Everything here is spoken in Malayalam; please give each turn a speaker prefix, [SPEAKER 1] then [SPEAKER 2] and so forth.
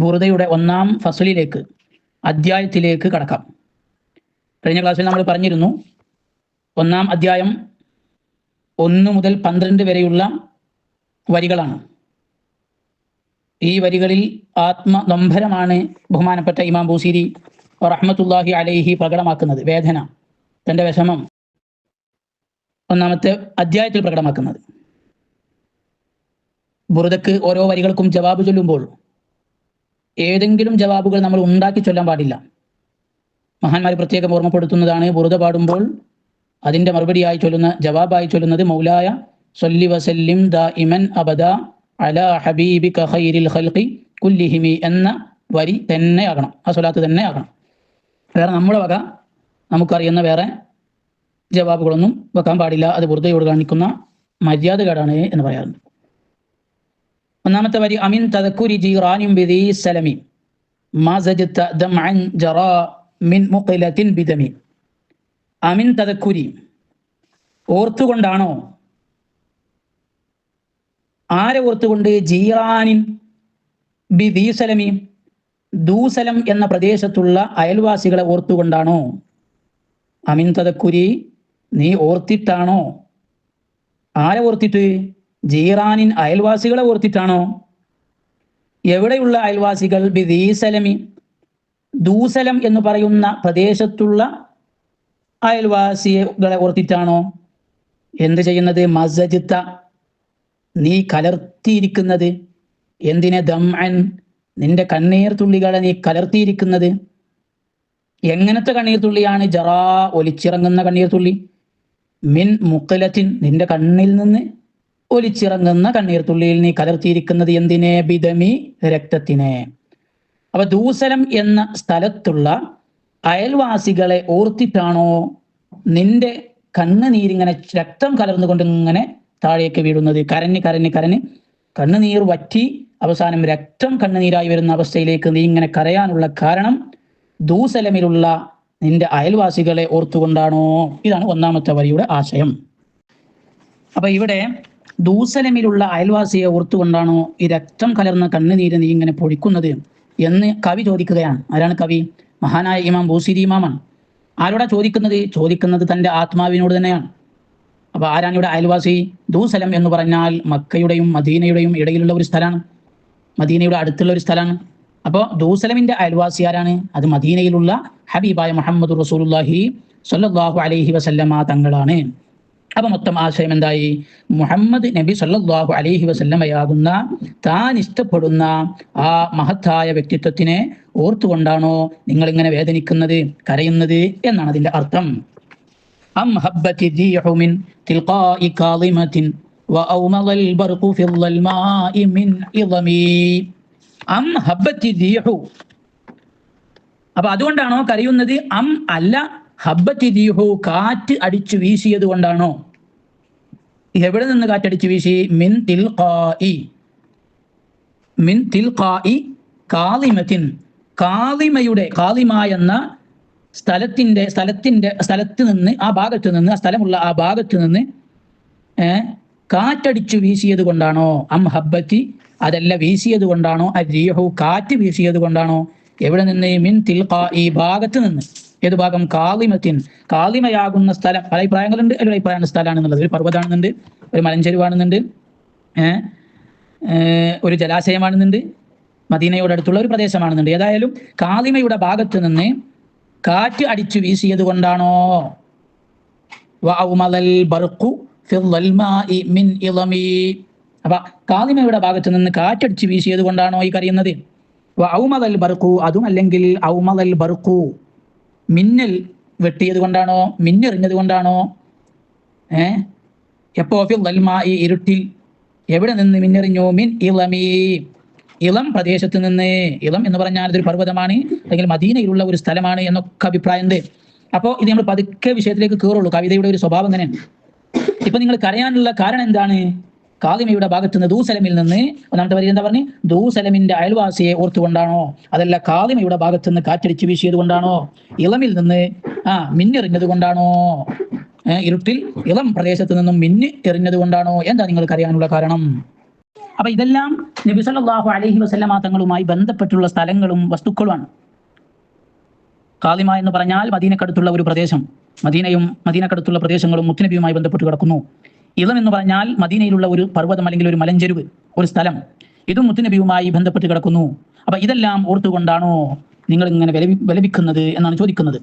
[SPEAKER 1] ബുറുദയുടെ ഒന്നാം ഫസലിലേക്ക് അധ്യായത്തിലേക്ക് കടക്കാം. കഴിഞ്ഞ ക്ലാസ്സിൽ നമ്മൾ പറഞ്ഞിരുന്നു ഒന്നാം അധ്യായം ഒന്ന് മുതൽ പന്ത്രണ്ട് വരെയുള്ള വരികളാണ്. ഈ വരികളിൽ ആത്മനൊമ്പരമാണ് ബഹുമാനപ്പെട്ട ഇമാം ബൂസിരി റഹ്മത്തുല്ലാഹി അലൈഹി പ്രകടമാക്കുന്നത് വേദന തന്റെ വിഷമം ഒന്നാമത്തെ അധ്യായത്തിൽ പ്രകടമാക്കുന്നത്. ബുറുദക്ക് ഓരോ വരികൾക്കും ജവാബ് ചൊല്ലുമ്പോൾ ഏതെങ്കിലും ജവാബുകൾ നമ്മൾ ഉണ്ടാക്കി ചൊല്ലാൻ പാടില്ല. മഹാന്മാർ പ്രത്യേകം ഓർമ്മപ്പെടുത്തുന്നതാണ് ബുറുദ പാടുമ്പോൾ അതിന്റെ മറുപടിയായി ചൊല്ലുന്ന ജവാബായി ചൊല്ലുന്നത് മൗലായ സൊല്ലി വസല്ലിം ദ ഇമൻ അബദ അല ഹബീബി ഖൈരിൽ ഖൽഖി കുല്ലിഹിമി എന്ന വരി തന്നെ ആകണം. ആ സ്വലാത്ത് തന്നെ ആകണം. വേറെ നമ്മുടെ വക നമുക്കറിയുന്ന വേറെ ജവാബുകളൊന്നും വെക്കാൻ പാടില്ല. അത് ബുറുദയോട് കാണിക്കുന്ന മര്യാദകേടാണ് എന്ന് പറയാറുണ്ട്. ഒന്നാമത്തെ വരി അമിൻ തദക്കുരി ജീറാനിം ബിദി സലമി. മാസജത്ത ദംഅൻ ജറാ മിൻ മുഖിലത്തിൻ ബിദമി. അമിൻ തദക്കുരി ഓർത്തുകൊണ്ടാണോ? ആരെ ഓർത്തുകൊണ്ട്? ജീറാനിൻ ബി ദീസലമി ദൂസലം എന്ന പ്രദേശത്തുള്ള അയൽവാസികളെ ഓർത്തുകൊണ്ടാണോ? അമിൻ തദക്കുരി നീ ഓർത്തിട്ടാണോ? ആരെ ഓർത്തിട്ട്? ജീറാനിൻ അയൽവാസികളെ ഓർത്തിട്ടാണോ? എവിടെയുള്ള അയൽവാസികൾ? ബിദീസലമി ദൂസലം എന്ന് പറയുന്ന പ്രദേശത്തുള്ള അയൽവാസികളെ ഓർത്തിട്ടാണോ? എന്ത് ചെയ്യുന്നത്? മസജിത്ത നീ കലർത്തിയിരിക്കുന്നത് എന്തിനെ? ദംഅൻ. നിന്റെ കണ്ണീർ തുള്ളികളെ നീ കലർത്തിയിരിക്കുന്നത്. എങ്ങനത്തെ കണ്ണീർ തുള്ളിയാണ്? ജറാ ഒലിച്ചിറങ്ങുന്ന കണ്ണീർ തുള്ളി. മിൻ മുക്കലത്തിൻ നിന്റെ കണ്ണിൽ നിന്ന് ഒലിച്ചിറങ്ങുന്ന കണ്ണീർ തുള്ളിയിൽ നീ കലർത്തിയിരിക്കുന്നത് എന്തിനെ? ബിദമി രക്തത്തിനെ. അപ്പൊ ദൂസരം എന്ന സ്ഥലത്തുള്ള അയൽവാസികളെ ഓർത്തിട്ടാണോ നിന്റെ കണ്ണുനീരിങ്ങനെ രക്തം കലർന്നുകൊണ്ട് ഇങ്ങനെ താഴേക്ക് വീഴുന്നത്? കരഞ്ഞ് കരഞ്ഞ് കരഞ്ഞ് കണ്ണുനീർ വറ്റി അവസാനം രക്തം കണ്ണുനീരായി വരുന്ന അവസ്ഥയിലേക്ക് നീ ഇങ്ങനെ കരയാനുള്ള കാരണം ദൂസലമിലുള്ള നിന്റെ അയൽവാസികളെ ഓർത്തുകൊണ്ടാണോ? ഇതാണ് ഒന്നാമത്തെ വരിയുടെ ആശയം. അപ്പൊ ഇവിടെ ദൂസലമിലുള്ള അയൽവാസിയെ ഓർത്തുകൊണ്ടാണോ ഈ രക്തം കലർന്ന കണ്ണുനീര് നീ ഇങ്ങനെ പൊഴിക്കുന്നത് എന്ന് കവി ചോദിക്കുകയാണ്. ആരാണ് കവി? മഹാനായ ഇമാം ബൂസിരി ഇമാമാണ്. ആരോടാ ചോദിക്കുന്നത്? ചോദിക്കുന്നത് തന്റെ ആത്മാവിനോട് തന്നെയാണ്. അപ്പൊ ആരാണ് ഇവിടെ അയൽവാസി? ദൂസലം എന്ന് പറഞ്ഞാൽ മക്കയുടെയും മദീനയുടെയും ഇടയിലുള്ള ഒരു സ്ഥലമാണ്. മദീനയുടെ അടുത്തുള്ള ഒരു സ്ഥലമാണ്. അപ്പോൾ ദൂസലമിന്റെ അയൽവാസി ആരാണ്? അത് മദീനയിലുള്ള ഹബീബായ മുഹമ്മദ് റസൂലുല്ലാഹി സല്ലാഹു അലൈഹി വസല്ലമ തങ്ങളാണ്. അപ്പൊ മൊത്തം ആശയം എന്തായി? മുഹമ്മദ് നബി സല്ലാഹു അലഹി വസല്ലമയാകുന്ന താൻ ഇഷ്ടപ്പെടുന്ന ആ മഹത്തായ വ്യക്തിത്വത്തിനെ ഓർത്തുകൊണ്ടാണോ നിങ്ങൾ ഇങ്ങനെ വേദനിക്കുന്നത് കരയുന്നത് എന്നാണ് അതിന്റെ അർത്ഥം. അപ്പൊ അതുകൊണ്ടാണോ കരയുന്നത്? അം അല്ല ഹബ്ബത്തി ദീഹു കാറ്റ് അടിച്ചു വീശിയത് കൊണ്ടാണോ? എവിടെ നിന്ന് കാറ്റടിച്ചു വീശി? മിൻ തിൽ മിൻ തിൽ കാളിമത്തിൻ. കാളിമയുടെ കാളിമ എന്ന സ്ഥലത്തിന്റെ സ്ഥലത്തിന്റെ സ്ഥലത്ത് നിന്ന് ആ ഭാഗത്ത് നിന്ന് ആ സ്ഥലമുള്ള ആ ഭാഗത്ത് നിന്ന് കാറ്റടിച്ചു വീശിയത് കൊണ്ടാണോ? അം ഹബ്ബത്തി അതല്ല വീശിയത് കൊണ്ടാണോ? അരിയഹു കാറ്റ് വീശിയത് കൊണ്ടാണോ? എവിടെ നിന്ന്? മിൻ തിൽഖാ ഈ ഭാഗത്ത് നിന്ന്. ഏത് ഭാഗം? കാളിമത്തിൻ. കാളിമയാകുന്ന സ്ഥലം. പല അഭിപ്രായങ്ങളുണ്ട്. ഒരു അഭിപ്രായമാണ് സ്ഥലമാണെന്നുള്ളത്. ഒരു പർവതാണെന്നുണ്ട്. ഒരു മലഞ്ചെരുവാണെന്നുണ്ട്. ഒരു ജലാശയമാണെന്നുണ്ട്. മദീനയോട് അടുത്തുള്ള ഒരു പ്രദേശമാണെന്നുണ്ട്. ഏതായാലും കാളിമയുടെ ഭാഗത്ത് നിന്ന് കാറ്റ് അടിച്ചു വീശിയത് കൊണ്ടാണോ? അപ്പൊ കാളിമയുടെ ഭാഗത്ത് നിന്ന് കാറ്റടിച്ച് വീശിയത് കൊണ്ടാണോ ഈ കറിയുന്നത് അതും അല്ലെങ്കിൽ ഔമതൽ ബർക്കു മിന്നൽ വെട്ടിയത് കൊണ്ടാണോ മിന്നെറിഞ്ഞത് കൊണ്ടാണോ? ഏ? എപ്പോ ഈ ഇരുട്ടിൽ എവിടെ നിന്ന് മിന്നെറിഞ്ഞു മിൻ ഇളമീ. ഇളം പ്രദേശത്ത് നിന്ന്. ഇളം എന്ന് പറഞ്ഞാൽ അതൊരു പർവതമാണ് അല്ലെങ്കിൽ മദീനയിലുള്ള ഒരു സ്ഥലമാണ് എന്നൊക്കെ അഭിപ്രായമുണ്ട്. അപ്പോൾ ഇത് നമ്മൾ പതുക്കെ വിഷയത്തിലേക്ക് കയറുള്ളൂ. കവിതയുടെ ഒരു സ്വഭാവം അങ്ങനെയാണ് ഇപ്പൊ നിങ്ങൾ കരയാനുള്ള കാരണം എന്താണ്? കാളിമയുടെ ഭാഗത്ത് നിന്ന് ദൂസലമിൽ നിന്ന് ഒന്നാമത്തെ വരി എന്താ പറഞ്ഞു? ദൂസലമിന്റെ അയൽവാസിയെ ഓർത്തുകൊണ്ടാണോ? അതല്ല കാതിമയുടെ ഭാഗത്ത് നിന്ന് കാറ്റടിച്ച് വീശിയത് കൊണ്ടാണോ ഇളമിൽ നിന്ന് ആ മിന്നെറിഞ്ഞത് കൊണ്ടാണോ ഇരുട്ടിൽ ഇളം പ്രദേശത്ത് നിന്നും മിന്നി എറിഞ്ഞത് കൊണ്ടാണോ എന്താ നിങ്ങൾക്ക് അറിയാനുള്ള കാരണം? അപ്പൊ ഇതെല്ലാം നബി സല്ലല്ലാഹു അലൈഹി വസല്ലമ തങ്ങളുമായി ബന്ധപ്പെട്ടുള്ള സ്ഥലങ്ങളും വസ്തുക്കളുമാണ്. കാലിമ എന്ന് പറഞ്ഞാൽ മദീനക്കടുത്തുള്ള ഒരു പ്രദേശം. മദീനയും മദീനക്കടുത്തുള്ള പ്രദേശങ്ങളും മുത്തുനബിയുമായി ബന്ധപ്പെട്ട് കിടക്കുന്നു. ഇളം എന്ന് പറഞ്ഞാൽ മദീനയിലുള്ള ഒരു പർവതം അല്ലെങ്കിൽ ഒരു മലഞ്ചെരുവ് ഒരു സ്ഥലം. ഇതും മുത്തുനബിയുമായി ബന്ധപ്പെട്ട് കിടക്കുന്നു. അപ്പൊ ഇതെല്ലാം ഓർത്തുകൊണ്ടാണോ നിങ്ങൾ ഇങ്ങനെ വിലപി വിലപിക്കുന്നത് എന്നാണ് ചോദിക്കുന്നത്.